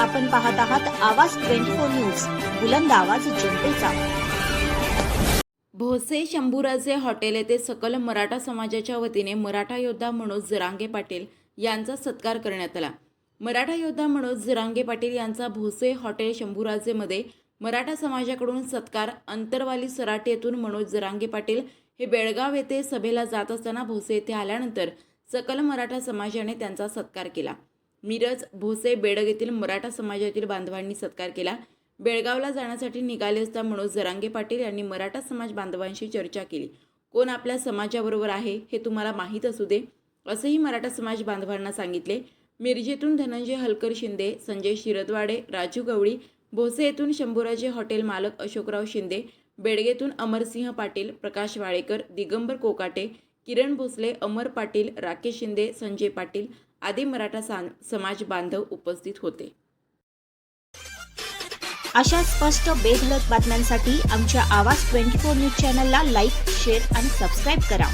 आपण पाहत आहात आवाज ट्वेंटी फोर न्यूज बुलंद आवाज जनतेचा. भोसे शंभूराजे हॉटेल येथे सकल मराठा समाजाच्या वतीने मराठा योद्धा मनोज जरांगे पाटील यांचा सत्कार करण्यात आला. मराठा योद्धा मनोज जरांगे पाटील यांचा भोसे हॉटेल शंभूराजेमध्ये मराठा समाजाकडून सत्कार अंतरवाली सराटे येथून मनोज जरांगे पाटील हे बेळगाव येथे सभेला जात असताना भोसे येथे आल्यानंतर सकल मराठा समाजाने त्यांचा सत्कार केला. मिरज भोसे बेडग येथील मराठा समाजातील बांधवांनी सत्कार केला. बेळगावला जाण्यासाठी निघाले असता मनोज जरांगे पाटील यांनी मराठा समाज बांधवांशी चर्चा केली. कोण आपल्या समाजाबरोबर आहे हे तुम्हाला माहीत असू दे असंही मराठा समाज बांधवांना सांगितले. मिरजेतून धनंजय हलकर शिंदे संजय शिरदवाडे राजू गवळी भोसे येथून शंभूराजे हॉटेल मालक अशोकराव शिंदे बेडगेतून अमरसिंह पाटील प्रकाश वाळेकर दिगंबर कोकाटे किरण भोसले अमर पाटील राकेश शिंदे संजय पाटील आदी मराठा समाज बांधव उपस्थित होते. अशा स्पष्ट बेधडक बातम्यांसाठी आमच्या आवाज ट्वेंटी फोर न्यूज चॅनलला लाईक शेअर आणि सबस्क्राईब करा.